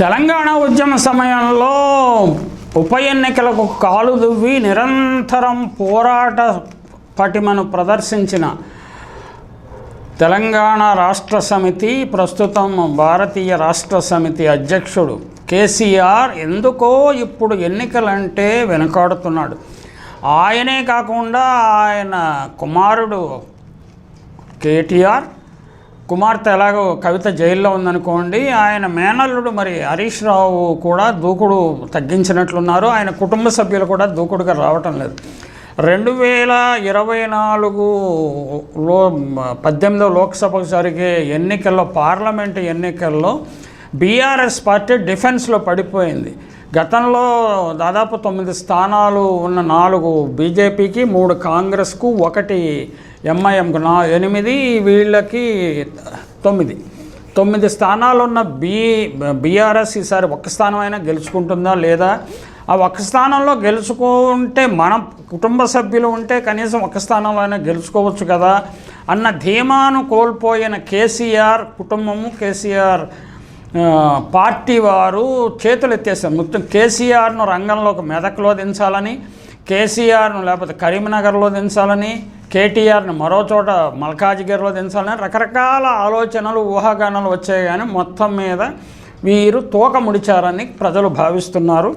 తెలంగాణ ఉద్యమ సమయంలో ఉప ఎన్నికలకు కాలు దువ్వి నిరంతరం పోరాట పటిమను ప్రదర్శించిన తెలంగాణ రాష్ట్ర సమితి ప్రస్తుతం భారతీయ రాష్ట్ర సమితి అధ్యక్షుడు కేసీఆర్ ఎందుకో ఇప్పుడు ఎన్నికలంటే వెనకాడుతున్నాడు. ఆయనే కాకుండా ఆయన కుమారుడు కేటీఆర్ కుమార్తె ఎలాగో కవిత జైల్లో ఉందనుకోండి ఆయన మేనల్లుడు మరి హరీష్ రావు కూడా దూకుడు తగ్గించినట్లున్నారు. ఆయన కుటుంబ సభ్యులు కూడా దూకుడుగా రావటం లేదు. రెండు వేల ఇరవై నాలుగులో పద్దెనిమిదో లోక్సభకు జరిగే ఎన్నికల్లో పార్లమెంటు ఎన్నికల్లో బీఆర్ఎస్ పార్టీ డిఫెన్స్లో పడిపోయింది. గతంలో దాదాపు తొమ్మిది స్థానాలు ఉన్న నాలుగు బీజేపీకి మూడు కాంగ్రెస్కు ఒకటి ఎంఐఎంకు. నా ఎనిమిది వీళ్ళకి తొమ్మిది. తొమ్మిది స్థానాలు ఉన్న బీ బీఆర్ఎస్ ఈసారి ఒక్క స్థానమైనా గెలుచుకుంటుందా లేదా? ఆ ఒక్క స్థానంలో గెలుచుకుంటే మన కుటుంబ సభ్యులు ఉంటే కనీసం ఒక్క స్థానంలో అయినా గెలుచుకోవచ్చు కదా అన్న ధీమాను కోల్పోయిన కేసీఆర్ కుటుంబము కేసీఆర్ పార్టీ వారు చేతులు ఎత్తేసారు. మొత్తం కేసీఆర్ను రంగంలోకి మెదక్లో దించాలని కేసీఆర్ను లేకపోతే కరీంనగర్లో దించాలని కేటీఆర్ని మరో చోట మల్కాజిగిరిలో దించాలని రకరకాల ఆలోచనలు ఊహాగానాలు వచ్చాయి కానీ మొత్తం మీద వీరు తోక ముడిచారని ప్రజలు భావిస్తున్నారు.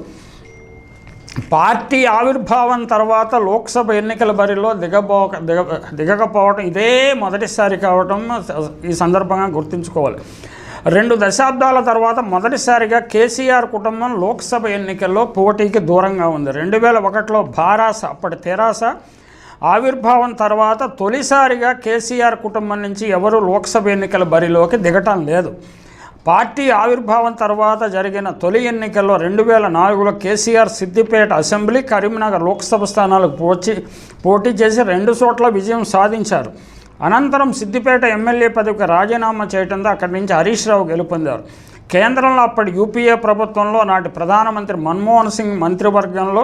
పార్టీ ఆవిర్భావం తర్వాత లోక్సభ ఎన్నికల బరిలో దిగబోక దిగ దిగకపోవటం ఇదే మొదటిసారి కావటం ఈ సందర్భంగా గుర్తుంచుకోవాలి. రెండు దశాబ్దాల తర్వాత మొదటిసారిగా కేసీఆర్ కుటుంబం లోక్సభ ఎన్నికల్లో పోటీకి దూరంగా ఉంది. రెండు వేల ఒకటిలో భారాస అప్పటి తెరాస ఆవిర్భావం తర్వాత తొలిసారిగా కేసీఆర్ కుటుంబం నుంచి ఎవరు లోక్సభ ఎన్నికల బరిలోకి దిగటం లేదు. పార్టీ ఆవిర్భావం తర్వాత జరిగిన తొలి ఎన్నికల్లో రెండు వేల నాలుగులో కేసీఆర్ సిద్దిపేట అసెంబ్లీ కరీంనగర్ లోక్సభ స్థానాలకు పోటీ పోటీ చేసి రెండు చోట్ల విజయం సాధించారు. అనంతరం సిద్దిపేట ఎమ్మెల్యే పదవికి రాజీనామా చేయడంతో అక్కడి నుంచి హరీష్ రావు గెలుపొందారు. కేంద్రంలో అప్పటి యూపీఏ ప్రభుత్వంలో నాటి ప్రధానమంత్రి మన్మోహన్ సింగ్ మంత్రివర్గంలో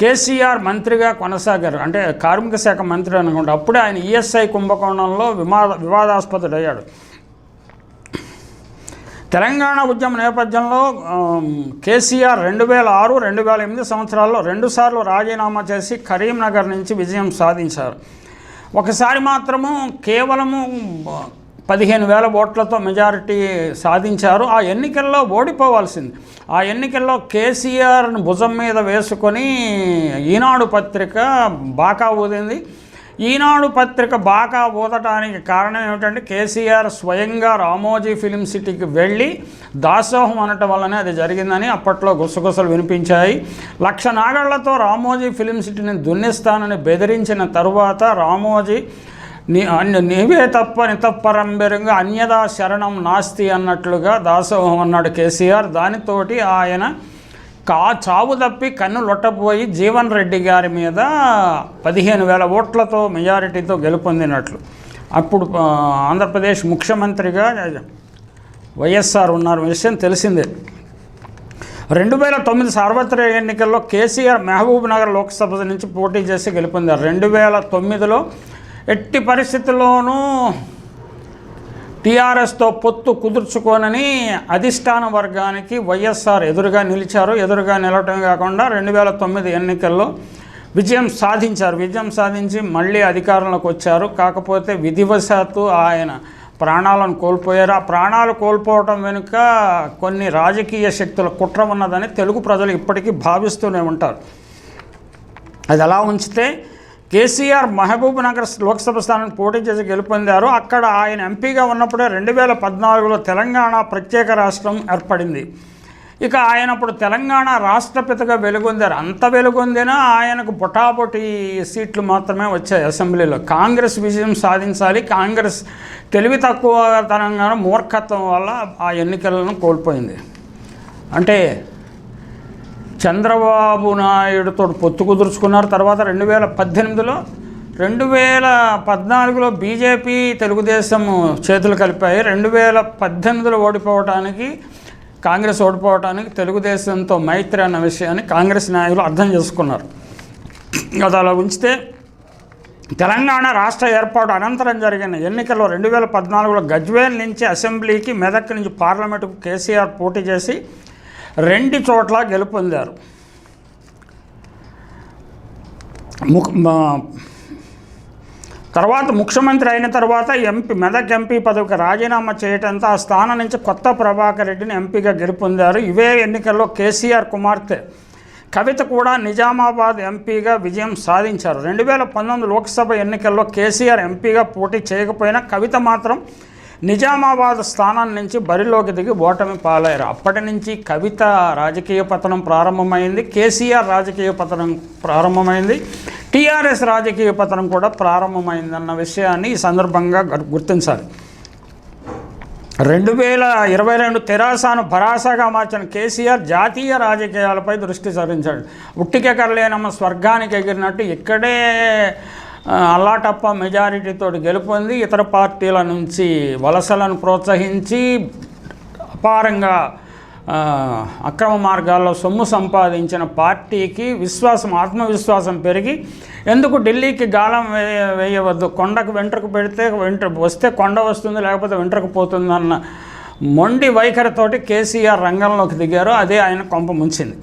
కేసీఆర్ మంత్రిగా కొనసాగారు. అంటే కార్మిక శాఖ మంత్రి అనుకుంటా అప్పుడే ఆయన ఈఎస్ఐ కుంభకోణంలో వివాద వివాదాస్పదుడయ్యాడు. తెలంగాణ ఉద్యమ నేపథ్యంలో కేసీఆర్ రెండు వేల ఆరు రెండు వేల ఎనిమిది సంవత్సరాల్లో రెండుసార్లు రాజీనామా చేసి కరీంనగర్ నుంచి విజయం సాధించారు. ఒకసారి మాత్రము కేవలము పదిహేను వేల ఓట్లతో మెజారిటీ సాధించారు. ఆ ఎన్నికల్లో ఓడిపోవాల్సింది. ఆ ఎన్నికల్లో కేసీఆర్ను భుజం మీద వేసుకొని ఈనాడు పత్రిక బాకా ఊదింది. ఈనాడు పత్రిక బాగా ఊదటానికి కారణం ఏమిటంటే కేసీఆర్ స్వయంగా రామోజీ ఫిలిం సిటీకి వెళ్ళి దాసోహం అనటం వల్లనే అది జరిగిందని అప్పట్లో గుసగుసలు వినిపించాయి. లక్ష నాగళ్ళతో రామోజీ ఫిలిం సిటీని దున్నిస్తానని బెదిరించిన తరువాత రామోజీ నీ అన్య నీవే తప్ప నితప్పరంబెరంగా అన్యదా శరణం నాస్తి అన్నట్లుగా దాసోహం అన్నాడు కేసీఆర్. దానితోటి ఆయన కా చావు తప్పి కన్ను లొట్టపోయి జీవన్ రెడ్డి గారి మీద పదిహేను వేల ఓట్లతో మెజారిటీతో గెలుపొందినట్లు. అప్పుడు ఆంధ్రప్రదేశ్ ముఖ్యమంత్రిగా వైఎస్ఆర్ ఉన్నారు. విషయం తెలిసిందే. రెండు వేల తొమ్మిది సార్వత్రిక ఎన్నికల్లో కేసీఆర్ మహబూబ్ నగర్ లోక్సభ నుంచి పోటీ చేసి గెలుపొందారు. రెండు వేల తొమ్మిదిలో ఎట్టి పరిస్థితుల్లోనూ టీఆర్ఎస్తో పొత్తు కుదుర్చుకోనని అధిష్టాన వర్గానికి వైఎస్ఆర్ ఎదురుగా నిలిచారు. ఎదురుగా నిలవటం కాకుండా రెండు వేల తొమ్మిది ఎన్నికల్లో విజయం సాధించారు. విజయం సాధించి మళ్ళీ అధికారంలోకి వచ్చారు. కాకపోతే విధివశాత్తు ఆయన ప్రాణాలను కోల్పోయారు. ఆ ప్రాణాలు కోల్పోవటం వెనుక కొన్ని రాజకీయ శక్తుల కుట్ర ఉన్నదని తెలుగు ప్రజలు ఇప్పటికీ భావిస్తూనే ఉంటారు. అది ఎలా ఉంచితే కేసీఆర్ మహబూబ్ నగర్ లోక్సభ స్థానానికి పోటీ చేసి గెలుపొందారు. అక్కడ ఆయన ఎంపీగా ఉన్నప్పుడే రెండు వేల పద్నాలుగులో తెలంగాణ ప్రత్యేక రాష్ట్రం ఏర్పడింది. ఇక ఆయన అప్పుడు తెలంగాణ రాష్ట్రపితగా వెలుగొందారు. అంత వెలుగొందినా ఆయనకు బొటాబొటి సీట్లు మాత్రమే వచ్చాయి అసెంబ్లీలో. కాంగ్రెస్ విజయం సాధించాలి. కాంగ్రెస్ తెలివి తక్కువ తక్కువతనంగా మూర్ఖత్వం వల్ల ఆ ఎన్నికలను కోల్పోయింది. అంటే చంద్రబాబు నాయుడుతో పొత్తు కుదుర్చుకున్నారు. తర్వాత రెండు వేల పద్దెనిమిదిలో రెండు వేల పద్నాలుగులో బీజేపీ తెలుగుదేశం చేతులు కలిపాయి. రెండు వేల పద్దెనిమిదిలో ఓడిపోవటానికి కాంగ్రెస్ ఓడిపోవటానికి తెలుగుదేశంతో మైత్రి అన్న విషయాన్ని కాంగ్రెస్ నాయకులు అర్థం చేసుకున్నారు. అది అలా ఉంచితే తెలంగాణ రాష్ట్ర ఏర్పాటు అనంతరం జరిగిన ఎన్నికల్లో రెండు వేల పద్నాలుగులో గజ్వేల్ నుంచి అసెంబ్లీకి మెదక్ నుంచి పార్లమెంటుకు కేసీఆర్ పోటీ చేసి రెండు చోట్ల గెలుపొందారు ముఖ మా- తర్వాత ముఖ్యమంత్రి అయిన తర్వాత ఎంపీ మెదక్ ఎంపీ పదవికి రాజీనామా చేయటంతో ఆ స్థానం నుంచి కొత్త ప్రభాకర్ రెడ్డిని ఎంపీగా గెలుపొందారు ఇవే ఎన్నికల్లో కేసీఆర్ కుమార్తె కవిత కూడా నిజామాబాద్ ఎంపీగా విజయం సాధించారు. రెండు వేల పంతొమ్మిది లోక్సభ ఎన్నికల్లో కేసీఆర్ ఎంపీగా పోటీ చేయకపోయినా కవిత మాత్రం నిజామాబాద్ స్థానం నుంచి బరిలోకి దిగి ఓటమి పాలయ్యారు. అప్పటి నుంచి కవిత రాజకీయ పతనం ప్రారంభమైంది కేసీఆర్ రాజకీయ పతనం ప్రారంభమైంది టీఆర్ఎస్ రాజకీయ పతనం కూడా ప్రారంభమైందన్న విషయాన్ని ఈ సందర్భంగా గుర్తించాలి. రెండు వేల ఇరవై రెండు తెరాసాను భరాసాగా మార్చిన కేసీఆర్ జాతీయ రాజకీయాలపై దృష్టి సారించాడు. ఉట్టికెక్కర్లేనమ్మ స్వర్గానికి ఎగిరినట్టు ఇక్కడే అల్లాటప్ప మెజారిటీతో గెలుపొంది ఇతర పార్టీల నుంచి వలసలను ప్రోత్సహించి అపారంగా అక్రమ మార్గాల్లో సొమ్ము సంపాదించిన పార్టీకి విశ్వాసం ఆత్మవిశ్వాసం పెరిగి ఎందుకు ఢిల్లీకి గాలం వేయ వేయవద్దు? కొండకు వెంట్రకు పెడితే వెంట వస్తే కొండ వస్తుంది లేకపోతే వెంట్రకు పోతుంది అన్న మొండి వైఖరితోటి కేసీఆర్ రంగంలోకి దిగారు. అదే ఆయన కొంప ముంచింది.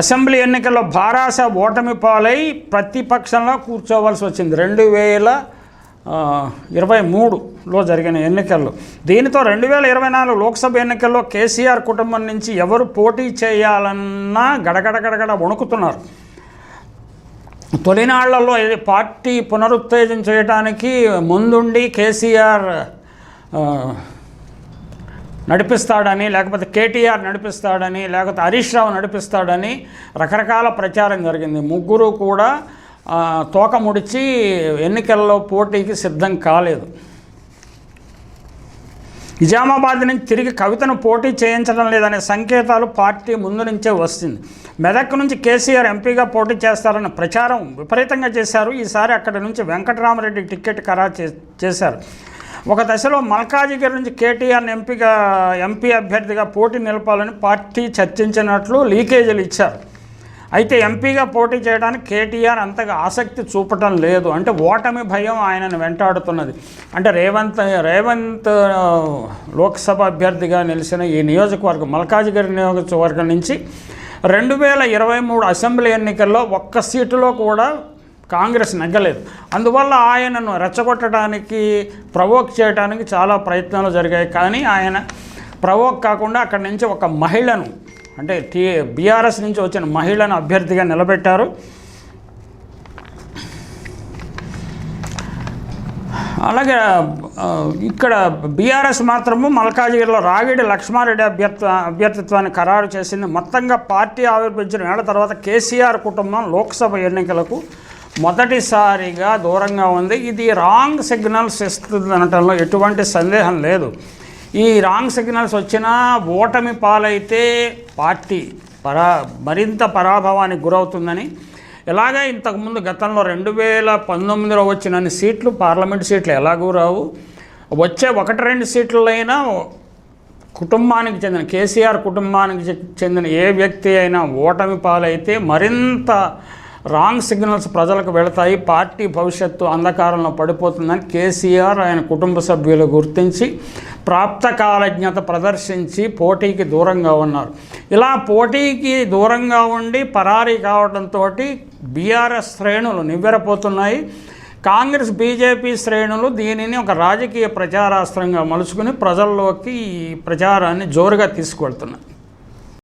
అసెంబ్లీ ఎన్నికల్లో భారాస ఓటమి పాలై ప్రతిపక్షంలో కూర్చోవలసి వచ్చింది. రెండు వేల ఇరవై మూడులో జరిగిన ఎన్నికల్లో. దీనితో రెండు వేల ఇరవై నాలుగు లోక్సభ ఎన్నికల్లో కేసీఆర్ కుటుంబం నుంచి ఎవరు పోటీ చేయాలన్నా గడగడ గడగడ వణుకుతున్నారు. తొలినాళ్ళలో పార్టీ పునరుత్తేజం చేయడానికి ముందుండి కేసీఆర్ నడిపిస్తాడని లేకపోతే కేటీఆర్ నడిపిస్తాడని లేకపోతే హరీష్ రావు నడిపిస్తాడని రకరకాల ప్రచారం జరిగింది. ముగ్గురు కూడా తోక ముడిచి ఎన్నికల్లో పోటీకి సిద్ధం కాలేదు. నిజామాబాద్ నుంచి తిరిగి కవితను పోటీ చేయించడం లేదనే సంకేతాలు పార్టీ ముందు నుంచే వస్తుంది. మెదక్ నుంచి కేసీఆర్ ఎంపీగా పోటీ చేస్తారన్న ప్రచారం విపరీతంగా చేశారు. ఈసారి అక్కడి నుంచి వెంకటరామరెడ్డి టికెట్ ఖరారు చే చేశారు. ఒక దశలో మల్కాజిగిరి నుంచి కేటీఆర్ ఎంపీగా ఎంపీ అభ్యర్థిగా పోటీ నిలపాలని పార్టీ చర్చించినట్లు లీకేజీలు ఇచ్చారు. అయితే ఎంపీగా పోటీ చేయడానికి కేటీఆర్ అంతగా ఆసక్తి చూపటం లేదు. అంటే ఓటమి భయం ఆయనను వెంటాడుతున్నది. అంటే రేవంత్ రేవంత్ లోక్సభ అభ్యర్థిగా నిలిచిన ఈ నియోజకవర్గం మల్కాజిగిరి నియోజకవర్గం నుంచి రెండు వేల ఇరవై మూడు అసెంబ్లీ ఎన్నికల్లో ఒక్క సీటులో కూడా కాంగ్రెస్ నెగ్గలేదు. అందువల్ల ఆయనను రెచ్చగొట్టడానికి ప్రవోక్ చేయడానికి చాలా ప్రయత్నాలు జరిగాయి. కానీ ఆయన ప్రవోక్ కాకుండా అక్కడి నుంచి ఒక మహిళను అంటే టీ బీఆర్ఎస్ నుంచి వచ్చిన మహిళను అభ్యర్థిగా నిలబెట్టారు. అలాగే ఇక్కడ బీఆర్ఎస్ మాత్రము మల్కాజిగిరిలో రాగిడి లక్ష్మారెడ్డి అభ్యర్థ అభ్యర్థిత్వాన్ని ఖరారు చేసింది. మొత్తంగా పార్టీ ఆవిర్భించిన ఏళ్ళ తర్వాత కేసీఆర్ కుటుంబం లోక్సభ ఎన్నికలకు మొదటిసారిగా దూరంగా ఉంది. ఇది రాంగ్ సిగ్నల్స్ ఇస్తుంది అనటంలో ఎటువంటి సందేహం లేదు. ఈ రాంగ్ సిగ్నల్స్ వచ్చినా ఓటమి పాలైతే పార్టీ పరా మరింత పరాభవానికి గురవుతుందని. ఇలాగే ఇంతకుముందు గతంలో రెండు వేల పంతొమ్మిదిలో వచ్చినన్ని సీట్లు పార్లమెంట్ సీట్లు ఎలాగూ రావు. వచ్చే ఒకటి రెండు సీట్లైనా కుటుంబానికి చెందిన కేసీఆర్ కుటుంబానికి చె- చెందిన ఏ వ్యక్తి అయినా ఓటమి పాలైతే మరింత రాంగ్ సిగ్నల్స్ ప్రజలకు వెళతాయి. పార్టీ భవిష్యత్తు అంధకారంలో పడిపోతుందని కేసీఆర్ ఆయన కుటుంబ సభ్యులు గుర్తించి ప్రాప్త కాలజ్ఞత ప్రదర్శించి పోటీకి దూరంగా ఉన్నారు. ఇలా పోటీకి దూరంగా ఉండి పరారీ కావడంతో బీఆర్ఎస్ శ్రేణులు నివ్వెరపోతున్నాయి. కాంగ్రెస్ బీజేపీ శ్రేణులు దీనిని ఒక రాజకీయ ప్రచారాస్త్రంగా మలుచుకుని ప్రజల్లోకి ఈ ప్రచారాన్ని జోరుగా తీసుకువెళ్తున్నాయి.